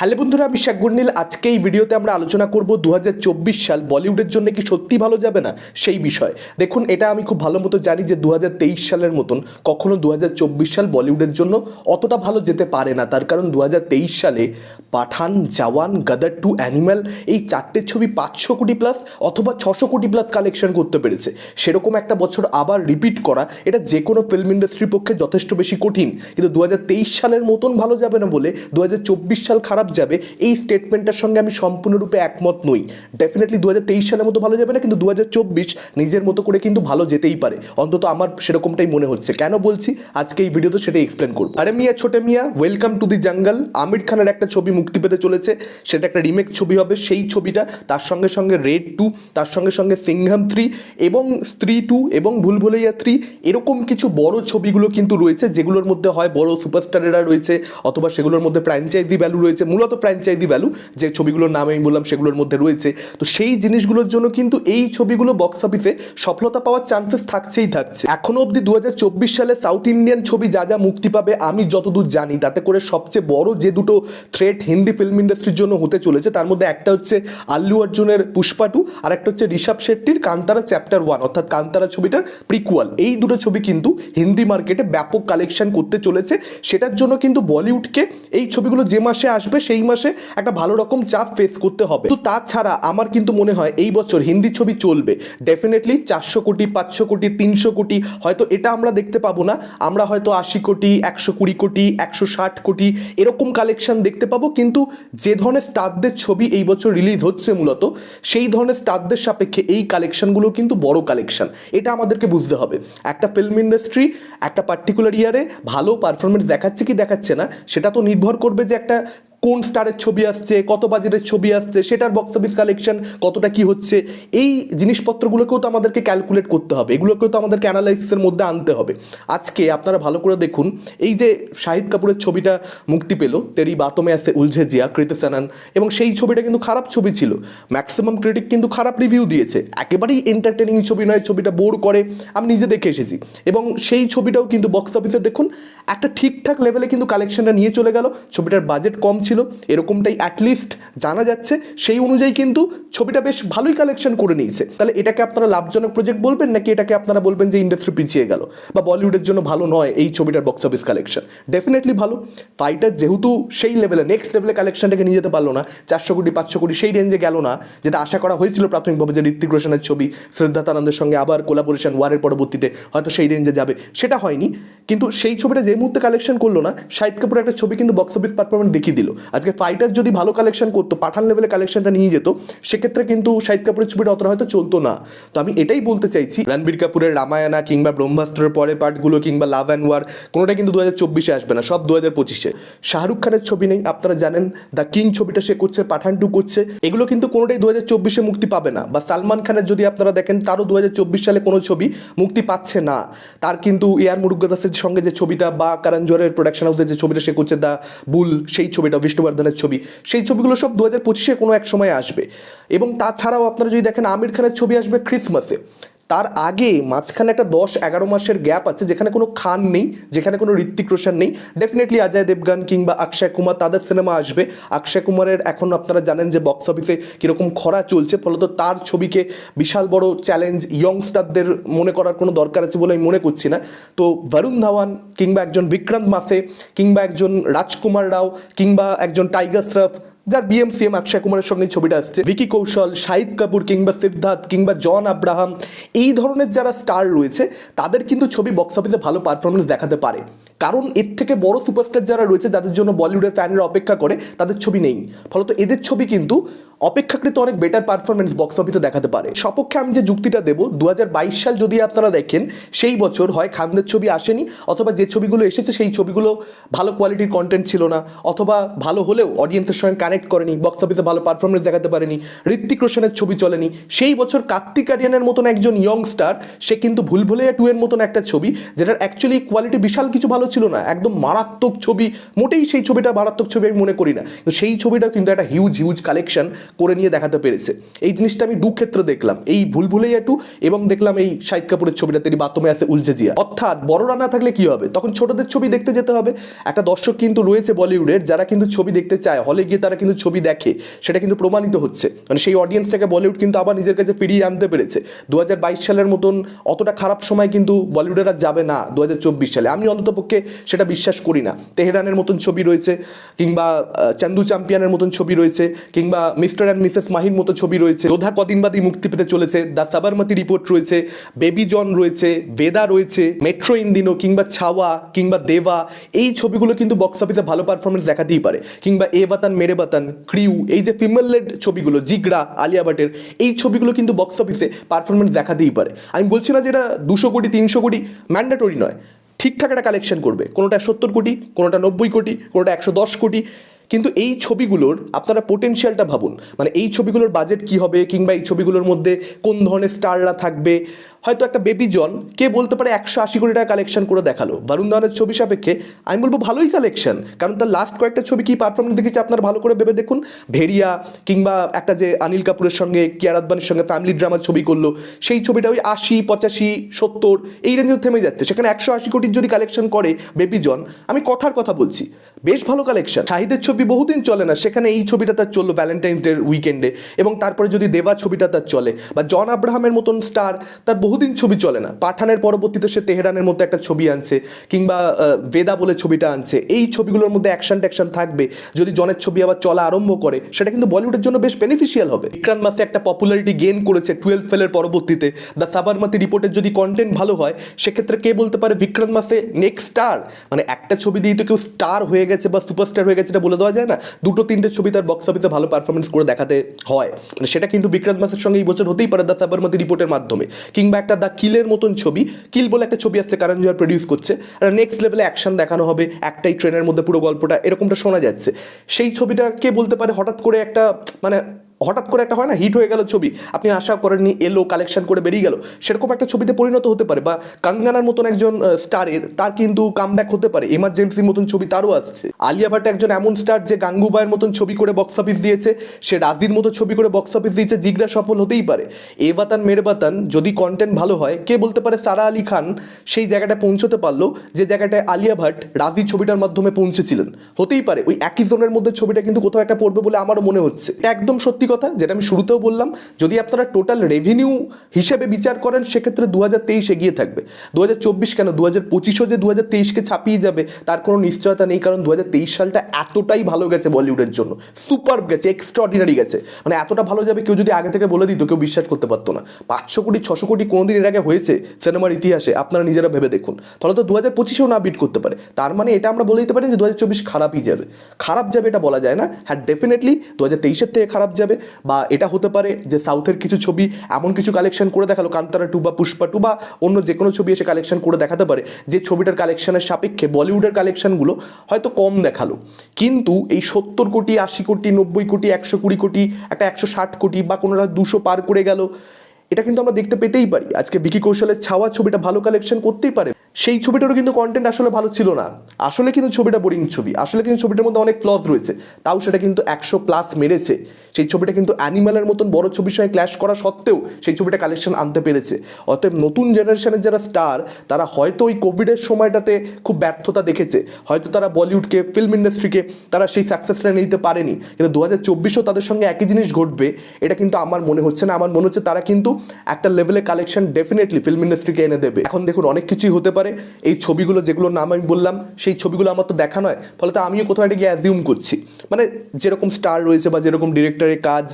Hello বন্ধুরা, আমি শেখ গুন্ডিল আজকে এই ভিডিওতে আমরা আলোচনা করব দু হাজার চব্বিশ সাল বলিউডের জন্য কি সত্যি ভালো যাবে না সেই বিষয়। দেখুন, এটা আমি খুব ভালো মতো জানি যে দু হাজার তেইশ সালের মতন কখনো দু হাজার চব্বিশ সাল বলিউডের জন্য অতটা ভালো যেতে পারে না। তার কারণ দু হাজার তেইশ সালে পাঠান, জাওয়ান, গাদার টু অ্যানিম্যাল এই চারটে ছবি পাঁচশো কোটি প্লাস অথবা ছশো কোটি প্লাস কালেকশন করতে পেরেছে। সেরকম একটা বছর আবার রিপিট করা, এটা যে কোনো ফিল্ম ইন্ডাস্ট্রির পক্ষে যথেষ্ট বেশি কঠিন। কিন্তু দু হাজার তেইশ সালের মতন ভালো যাবে না বলে দু হাজার চব্বিশ সাল খারাপ যাবে, এই স্টেটমেন্টটার সঙ্গে আমি সম্পূর্ণরূপে একমত নই। ডেফিনেটলি দু হাজার তেইশ সালের মতো ভালো যাবে না, কিন্তু দুহাজার চব্বিশ নিজের মতো করে কিন্তু ভালো যেতেই পারে। অন্তত আমার সেরকমটাই মনে হচ্ছে। কেন বলছি? আজকে এই ভিডিওতে সেটা এক্সপ্লেন করব। আরে মিয়া, ছোটে মিয়া ওয়েলকাম টু দি জঙ্গল আমির খানের একটা ছবি মুক্তি পেতে চলেছে। সেটা একটা রিমেক ছবি হবে, সেই ছবিটা তার সঙ্গে সঙ্গে রেড টু তার সঙ্গে সঙ্গে সিংহাম থ্রি এবং স্ত্রী টু এবং ভুল ভুলভুলাইয়া থ্রি এরকম কিছু বড় ছবিগুলো কিন্তু রয়েছে, যেগুলোর মধ্যে হয় বড় সুপারস্টারেরা রয়েছে, অথবা সেগুলোর মধ্যে ফ্র্যাঞ্চাইজি ভ্যালু রয়েছে মূলত ফ্র্যাঞ্চাইজি ভ্যালু যে ছবিগুলোর নাম আমি বললাম সেগুলোর মধ্যে রয়েছে। তো সেই জিনিসগুলোর জন্য কিন্তু এই ছবিগুলো বক্স অফিসে সফলতা পাওয়ার চান্সেস থাকছেই থাকছে। এখনও অবধি দু হাজার চব্বিশ সালে সাউথ ইন্ডিয়ান ছবি যা যা মুক্তি পাবে আমি যতদূর জানি, তাতে করে সবচেয়ে বড় যে দুটো থ্রেট হিন্দি ফিল্ম ইন্ডাস্ট্রির জন্য হতে চলেছে, তার মধ্যে একটা হচ্ছে আল্লু অর্জুনের পুষ্পা টু আর একটা হচ্ছে ঋষভ শেট্টির কান্তারা চ্যাপ্টার ওয়ান অর্থাৎ কান্তারা ছবিটার প্রিকুয়াল এই দুটো ছবি কিন্তু হিন্দি মার্কেটে ব্যাপক কালেকশন করতে চলেছে। সেটার জন্য কিন্তু বলিউডকে এই ছবিগুলো যে মাসে আসবে সেই মাসে একটা ভালো রকম চাপ ফেস করতে হবে। তো তাছাড়া আমার কিন্তু মনে হয় এই বছর হিন্দি ছবি চলবে। ডেফিনেটলি চারশো কোটি, পাঁচশো কোটি, তিনশো কোটি, হয়তো এটা আমরা দেখতে পাবো না। আমরা হয়তো আশি কোটি, একশো কুড়ি কোটি, একশো ষাট কোটি এরকম কালেকশন দেখতে পাবো। কিন্তু যে ধরনের স্টারদের ছবি এই বছর রিলিজ হচ্ছে মূলত, সেই ধরনের স্টারদের সাপেক্ষে এই কালেকশনগুলো কিন্তু বড় কালেকশন এটা আমাদেরকে বুঝতে হবে। একটা ফিল্ম ইন্ডাস্ট্রি একটা পার্টিকুলার ইয়ারে ভালো পারফরমেন্স দেখাচ্ছে কি দেখাচ্ছে না, সেটা তো নির্ভর করবে যে একটা কোন স্টারের ছবি আসছে, কত বাজেটের ছবি আসছে, সেটার বক্স অফিস কালেকশন কতটা কি হচ্ছে, এই জিনিসপত্রগুলোকেও তো আমাদেরকে ক্যালকুলেট করতে হবে। এগুলোকেও তো আমাদেরকে অ্যানালাইসিসের মধ্যে আনতে হবে। আজকে আপনারা ভালো করে দেখুন, এই যে শাহিদ কাপুরের ছবিটা মুক্তি পেল, তেরি বাতমে আছে উলঝে জিয়া কৃত সেনান, এবং সেই ছবিটা কিন্তু খারাপ ছবি ছিল। ম্যাক্সিমাম ক্রিটিক কিন্তু খারাপ রিভিউ দিয়েছে। একেবারেই এন্টারটেনিং ছবি নয়, ছবিটা বোর করে, আমি নিজে দেখে এসেছি। এবং সেই ছবিটাও কিন্তু বক্স অফিসে দেখুন, একটা ঠিকঠাক লেভেলে কিন্তু কালেকশনটা নিয়ে চলে গেল, ছবিটার বাজেট কম ছিল, এরকমটাই অ্যাটলিস্ট জানা যাচ্ছে। সেই অনুযায়ী কিন্তু ছবিটা বেশ ভালোই কালেকশন করে নিয়েছে। তাহলে এটাকে আপনারা লাভজনক প্রজেক্ট বলবেন, নাকি এটাকে আপনারা বলবেন যে ইন্ডাস্ট্রি পিছিয়ে গেল? বা বলিউডের জন্য ভালো নয় এই ছবিটার বক্স অফিস কালেকশন ডেফিনেটলি ভালো। ফাইটার যেহেতু সেই লেভেলে নেক্সট লেভেলে কালেকশনটাকে নিয়ে যেতে পারল না, চারশো কোটি, পাঁচশো কোটি, সেই রেঞ্জে গেল না, যেটা আশা করা হয়েছিল প্রাথমিকভাবে যে ঋত্বিক রোশনের ছবি, শ্রদ্ধা তানন্দের সঙ্গে আবার কোলাবোরেশন ওয়ারের পরবর্তীতে হয়তো সেই রেঞ্জে যাবে। সেটা হয়নি। কিন্তু সেই ছবিটা যে মুহূর্তে কালেকশন করল না, শাহিদ কাপুরের একটা ছবি কিন্তু বক্স অফিস পারফরমেন্স দেখিয়ে দিল। আজকে ফাইটার যদি ভালো কালেকশন করতো, পাঠান লেভেলে কালেকশনটা নিয়ে যেত, সেক্ষেত্রে কিন্তু শাহিদ কাপুরের ছবিটা অতটা হয়তো চলতো না। তো আমি এটাই বলতে চাইছি, রণবীর কাপুরের রামায়ণা কিংবা ব্রহ্মাস্ত্রের পরে পার্টগুলো কিংবা লাভ অ্যান্ড ওয়ার কোনোটা কিন্তু দু হাজার চব্বিশে আসবে না, সব দু হাজার পঁচিশে। শাহরুখ খানের ছবি নেই, আপনারা জানেন দ্য কিং ছবিটা সে করছে পাঠান টু করছে, এগুলো কিন্তু কোনোটাই দু হাজার চব্বিশে মুক্তি পাবে না। বা সালমান খানের যদি আপনারা দেখেন, তারও দু হাজার চব্বিশ সালে কোনো ছবি মুক্তি পাচ্ছে না। তার কিন্তু এয়ার মুরুগাদাসের সঙ্গে যে ছবিটা বা কারণ জোরের প্রোডাকশন হাউসের যে ছবিটা সে করছে দ্য বুল সেই ছবিটা বিষ্ণুবর্ধনের ছবি। সেই ছবিগুলো সব দু হাজার পঁচিশে কোনো এক সময় আসবে। এবং তাছাড়াও আপনারা যদি দেখেন আমির খানের ছবি আসবে ক্রিসমাসে তার আগে মাঝখানে একটা দশ এগারো মাসের গ্যাপ আছে, যেখানে কোনো খান নেই, যেখানে কোনো ঋত্বিক রোশন নেই। ডেফিনেটলি অজয় দেবগান কিংবা অক্ষয় কুমার তাদের সিনেমা আসবে। অক্ষয় কুমারের এখন আপনারা জানেন যে বক্স অফিসে কীরকম খরা চলছে, ফলত তার ছবিকে বিশাল বড় চ্যালেঞ্জ ইয়ংস্টারদের মনে করার কোনো দরকার আছে বলে আমি মনে করছি না। তো বরুণ ধাওয়ান কিংবা একজন বিক্রান্ত মাসে কিংবা একজন রাজকুমার রাও কিংবা একজন টাইগার শ্রফ যার বিএমসিএম অক্ষয় কুমারের সঙ্গে ছবিটা আসছে। ভিকি কৌশল, শাহিদ কাপুর কিংবা সিদ্ধার্থ কিংবা জন আব্রাহাম, এই ধরনের যারা স্টার রয়েছে, তাদের কিন্তু ছবি বক্স অফিসে ভালো পারফরমেন্স দেখাতে পারে। কারণ এর থেকে বড় সুপারস্টার যারা রয়েছে, যাদের জন্য বলিউডের ফ্যানরা অপেক্ষা করে, তাদের ছবি নেই। ফলত এদের ছবি কিন্তু অপেক্ষাকৃত অনেক বেটার পারফরমেন্স বক্স অফিসে দেখাতে পারে। সপক্ষে আমি যে যুক্তিটা দেবো দু হাজার বাইশ সাল যদি আপনারা দেখেন, সেই বছর হয় খানদের ছবি আসেনি, অথবা যে ছবিগুলো এসেছে, সেই ছবিগুলো ভালো কোয়ালিটির কন্টেন্ট ছিল না, অথবা ভালো হলেও অডিয়েন্সের সঙ্গে কানেক্ট করেনি বক্স অফিসে ভালো পারফরমেন্স দেখাতে পারেনি ঋত্বিক রোশনের ছবি চলেনি। সেই বছর কার্তিক আরিয়ানের মতন একজন ইয়ং স্টার সে কিন্তু ভুল ভুলভুলিয়া টু এর মতন একটা ছবি, যেটার অ্যাকচুয়ালি কোয়ালিটি বিশাল কিছু ভালো ছিল না, একদম মারাত্মক ছবি, মোটেই সেই ছবিটা মারাত্মক ছবি আমি মনে করি না। কিন্তু সেই ছবিটাও কিন্তু একটা হিউজ হিউজ কালেকশন করে নিয়ে দেখাতে পেরেছে। এই জিনিসটা আমি দু ক্ষেত্রে দেখলাম, এই ভুল ভুলেই একটু এবং দেখলাম এই শাহিদ কাপুরের ছবিটা তেরি বাতমে আছে উলঝে জিয়া। অর্থাৎ বড়রা না থাকলে কি হবে? তখন ছোটদের ছবি দেখতে যেতে হবে। একটা দর্শক কিন্তু রয়েছে বলিউডের, যারা কিন্তু ছবি দেখতে চায়, হলে গিয়ে তারা কিন্তু ছবি দেখে, সেটা কিন্তু প্রমাণিত হচ্ছে। মানে সেই অডিয়েন্সটাকে বলিউড কিন্তু আবার নিজের কাছে ফিরিয়ে আনতে পেরেছে। দু হাজার বাইশ সালের মতন অতটা খারাপ সময় কিন্তু বলিউডের আর যাবে না দু হাজার চব্বিশ সালে। আমি অন্ততপক্ষে সেটা বিশ্বাস করি না। তেহরানের মতন ছবি রয়েছে, কিংবা চান্দু চ্যাম্পিয়নের মতন ছবি রয়েছে, কিংবা মিস্টার অ্যান্ড মিসেস মাহির মতো ছবি রয়েছে। যোধা কদিন বাদই মুক্তি পেতে চলেছে, দ্য সাবারমতি রিপোর্ট রয়েছে, বেবি জন রয়েছে বেদা রয়েছে, মেট্রো ইন্দিনো, কিংবা ছাওয়া, কিংবা দেবা, এই ছবিগুলো কিন্তু বক্স অফিসে ভালো পারফরমেন্স দেখাতেই পারে। কিংবা এ বাতান, মেরে বাতান, ক্রিউ, এই যে ফিমেল লেড ছবিগুলো, জিগড়া, আলিয়া ভাটের, এই ছবিগুলো কিন্তু বক্স অফিসে পারফরমেন্স দেখাতেই পারে। আমি বলছি না যেটা দুশো কোটি, তিনশো কোটি ম্যান্ডেটরি নয়। ঠিকঠাক একটা কালেকশন করবে। কোনোটা সত্তর কোটি, কোনোটা নব্বই কোটি, কোনোটা একশো দশ কোটি। কিন্তু এই ছবিগুলোর আপনারা পোটেনশিয়ালটা ভাবুন। মানে এই ছবিগুলোর বাজেট কি হবে? কিংবা এই ছবিগুলোর মধ্যে কোন ধরনের স্টাররা থাকবে? হয়তো একটা বেবি জন, কে বলতে পারে একশো আশি কোটি টাকা কালেকশন করে দেখাল। বরুণ ধাওয়ানের ছবি সাপেক্ষে আমি বলব ভালোই কালেকশন কারণ তার লাস্ট কয়েকটা ছবি কি পারফরমেন্স দেখেছি আপনার ভালো করে ভেবে দেখুন? ভেরিয়া কিংবা একটা যে অনিল কাপুরের সঙ্গে কিয়ার আদবানির সঙ্গে ফ্যামিলি ড্রামার ছবি করল, সেই ছবিটা ওই আশি, পঁচাশি, সত্তর, এই রেঞ্জে থেমে যাচ্ছে। সেখানে একশো আশি কোটির যদি কালেকশন করে বেবি জন, আমি কথার কথা বলছি, বেশ ভালো কালেকশন শাহিদের ছবি বহুদিন চলে না, সেখানে এই ছবিটা তার চলল ভ্যালেন্টাইন্স ডে উইকেন্ডে এবং তারপরে যদি দেবা ছবিটা তার চলে, বা জন আব্রাহামের মতন স্টার তার বহুদিন ছবি চলে না। পাঠানের পরবর্তীতে সে তেহরানের মধ্যে একটা ছবি আনছে কিংবা বেদা বলে ছবিটা আনছে। এই ছবিগুলোর মধ্যে অ্যাকশন ট্যাকশন থাকবে। যদি জনের ছবি আবার চলা আরম্ভ করে, সেটা কিন্তু বলিউডের জন্য বেশ বেনিফিশিয়াল হবে। বিক্রান্ত মাসে একটা পপুলারিটি গেইন করেছে টুয়েলভ ফেলের পরবর্তীতে। দ্য সাবারমাতি রিপোর্টের যদি কন্টেন্ট ভালো হয়, সেক্ষেত্রে কে বলতে পারে বিক্রান্ত মাসে নেক্সট স্টার মানে একটা ছবি দিয়ে তো কেউ স্টার হয়ে গেছে বা সুপারস্টার হয়ে গেছে এটা বলে দেওয়া যায় না। দুটো তিনটে ছবি তার বক্স অফিসে ভালো পারফরমেন্স করে দেখাতে হয়। মানে সেটা কিন্তু বিক্রান্ত মাসের সঙ্গে এই বছর হতেই পারে দ্য সাবারমতি রিপোর্টের মাধ্যমে। কিংবা একটা দ্য কিলের মতন ছবি। কিল বলে একটা ছবি আসছে কারণ জোয়ার প্রডিউস করছে নেক্সট লেভেলে অ্যাকশন দেখানো হবে, একটাই ট্রেনের মধ্যে পুরো গল্পটা, এরকমটা শোনা যাচ্ছে। সেই ছবিটাকে বলতে পারে? হঠাৎ করে একটা মানে হঠাৎ করে একটা হয় না হিট হয়ে গেল ছবি। আপনি আশা করেননি, এলো কালেকশন করে বেরিয়ে গেল। সেরকম একটা ছবিতে পরিণত হতে পারে বা কাঙ্গানার মতন একজন স্টারের তার কিন্তু কামব্যাক হতে পারে। এমার্জেন্সির মতন ছবি তারও আসছে। আলিয়া ভাট একজন এমন স্টার যে গাঙ্গুবাইয়ের মতন ছবি করে বক্স অফিস দিয়েছে। সে রাজির মতো ছবি করে বক্স অফিস দিয়েছে, জিগরা সফল হতেই পারে। এ বাতান, মেরে বাতান, যদি কন্টেন্ট ভালো হয়, কে বলতে পারে সারা আলী খান সেই জায়গাটা পৌঁছতে পারল, যে জায়গাটায় আলিয়া ভাট রাজি ছবিটার মাধ্যমে পৌঁছেছিলেন। হতেই পারে, ওই একই জোনের মধ্যে ছবিটা কিন্তু কোথাও একটা পড়বে বলে আমারও মনে হচ্ছে। একদম সত্যি কথা যেটা আমি শুরুতেও বললাম, যদি আপনারা টোটাল রেভিনিউ হিসেবে বিচার করেন, সেক্ষেত্রে দু হাজার তেইশ এগিয়ে থাকবে। দু হাজার চব্বিশ কেন? দু হাজার পঁচিশও যে দু হাজার তেইশকে ছাপিয়ে যাবে, তার কোনো নিশ্চয়তা নেই, কারণ দু হাজার তেইশ সালটা এতটাই ভালো গেছে বলিউডের জন্য। সুপার গেছে এক্সট্রাঅর্ডিনারি গেছে। মানে এতটা ভালো যাবে, কেউ যদি আগে থেকে বলে দিত, কেউ বিশ্বাস করতে পারতো না। পাঁচশো কোটি, ছশো কোটি কোনোদিন এর আগে হয়েছে সিনেমার ইতিহাসে, আপনারা নিজেরা ভেবে দেখুন। তাহলে তো দু হাজার পঁচিশেও না বিট করতে পারে। তার মানে এটা আমরা বলে দিতে পারি যে দু হাজার চব্বিশ খারাপই যাবে। খারাপ যাবে এটা বলা যায় না। হ্যাঁ ডেফিনেটলি দু হাজার তেইশের থেকে খারাপ যাবে। বা এটা হতে পারে যে সাউথের কিছু ছবি এমন কিছু কালেকশন করে দেখাল, কান্তারা টু বা পুষ্পা টু বা অন্য যে কোনো ছবি এসে কালেকশন করে দেখাতে পারে, যে ছবিটার কালেকশনের সাপেক্ষে বলিউডের কালেকশনগুলো হয়তো কম দেখাল। কিন্তু এই সত্তর কোটি, আশি কোটি, নব্বই কোটি, একশো কুড়ি কোটি, একটা একশো ষাট কোটি বা কোনোটা দুশো পার করে গেল, এটা কিন্তু আমরা দেখতে পেতেই পারি। আজকে বিকি কৌশলের ছাওয়া ছবিটা ভালো কালেকশন করতেই পারে। সেই ছবিটারও কিন্তু কন্টেন্ট আসলে ভালো ছিল না। আসলে কিন্তু ছবিটা বোরিং ছবি। আসলে কিন্তু ছবিটার মধ্যে অনেক ফ্লস রয়েছে। তাও সেটা কিন্তু একশো প্লাস মেরেছে। সেই ছবিটা কিন্তু অ্যানিমালের মতন বড় ছবির সঙ্গে ক্ল্যাশ করা সত্ত্বেও সেই ছবিটা কালেকশন আনতে পেরেছে। অতএব নতুন জেনারেশনের যারা স্টার তারা হয়তো ওই কোভিডের সময়টাতে খুব ব্যর্থতা দেখেছে। হয়তো তারা বলিউডকে ফিল্ম ইন্ডাস্ট্রিকে তারা সেই সাকসেসটা নিতে পারেনি। কিন্তু দু হাজার চব্বিশও তাদের সঙ্গে একই জিনিস ঘটবে, এটা কিন্তু আমার মনে হচ্ছে না। আমার মনে হচ্ছে তারা কিন্তু একটা লেভেলে কালেকশন ডেফিনেটলি ফিল্ম ইন্ডাস্ট্রিকে এনে দেবে। এখন দেখুন, অনেক কিছুই হতে পারে। এই ছবিগুলো যেগুলোর নাম আমি বললাম, সেই ছবিগুলো আমার তো দেখা নয়, ফলে তো আমিও কোথাও একটা গিয়ে অ্যাজিউম করছি। মানে যেরকম স্টার রয়েছে বা যেরকম ডিরেক্টরের কাজ,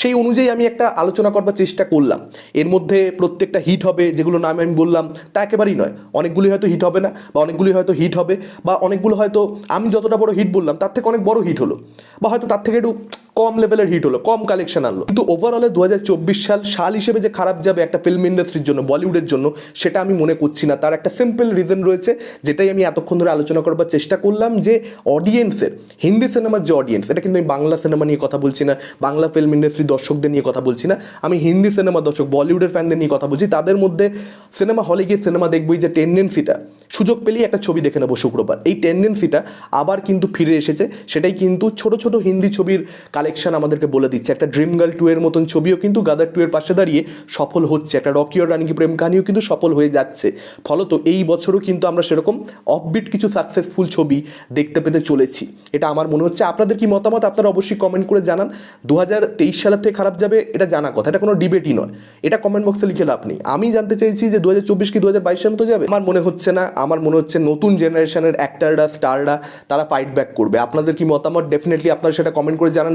সেই অনুযায়ী আমি একটা আলোচনা করবার চেষ্টা করলাম। এর মধ্যে প্রত্যেকটা হিট হবে যেগুলো নাম আমি বললাম, তা একেবারেই নয়। অনেকগুলি হয়তো হিট হবে না, বা অনেকগুলি হয়তো হিট হবে, বা অনেকগুলো হয়তো আমি যতটা বড় হিট বললাম, তার থেকে অনেক বড় হিট হলো, বা হয়তো তার থেকে একটু কম লেভেলের হিট হলো, কম কালেকশন আনলো। কিন্তু ওভারঅলে দু হাজার চব্বিশ সাল সাল হিসেবে যে খারাপ যাবে একটা ফিল্ম ইন্ডাস্ট্রির জন্য বলিউডের জন্য, সেটা আমি মনে করছি না। তার একটা সিম্পল রিজন রয়েছে, যেটাই আমি এতক্ষণ ধরে আলোচনা করবার চেষ্টা করলাম যে অডিয়েন্সের হিন্দি সিনেমার যে অডিয়েন্স এটা কিন্তু আমি বাংলা সিনেমা নিয়ে কথা বলছি না, বাংলা ফিল্ম ইন্ডাস্ট্রির দর্শকদের নিয়ে কথা বলছি না, আমি হিন্দি সিনেমা দর্শক বলিউডের ফ্যানদের নিয়ে কথা বলছি। তাদের মধ্যে সিনেমা হলে গিয়ে সিনেমা দেখবই যে টেন্ডেন্সিটা সুযোগ পেলেই একটা ছবি দেখে নেব শুক্রবার। এই টেন্ডেন্সিটা আবার কিন্তু ফিরে এসেছে। সেটাই কিন্তু ছোট ছোট হিন্দি ছবির কালেকশন আমাদেরকে বলে দিচ্ছে। একটা ড্রিম গার্ল টু এর মতন ছবিও কিন্তু গাদার টু এর পাশে দাঁড়িয়ে সফল হচ্ছে। একটা রকিওর রানী কি প্রেম কাহিনীও কিন্তু সফল হয়ে যাচ্ছে। ফলত এই বছরও কিন্তু আমরা সেরকম অফবিট কিছু সাকসেসফুল ছবি দেখতে পেতে চলেছি। এটা আমার মনে হচ্ছে। আপনাদের কি মতামত? আপনারা অবশ্যই কমেন্ট করে জানান। দু হাজার তেইশ সালের থেকে খারাপ যাবে, এটা জানা কথা। এটা কোনো ডিবেটই নয়। এটা কমেন্ট বক্সে লিখে লাভ নেই। আমি জানতে চাইছি যে দু হাজার চব্বিশ কি দু হাজার বাইশের মতো যাবে? আমার মনে হচ্ছে না। আমার মনে হচ্ছে নতুন জেনারেশনের অ্যাক্টাররা স্টাররা তারা ফাইট ব্যাক করবে। আপনাদের কি মতামত? ডেফিনেটলি আপনারা সেটা কমেন্ট করে জানান।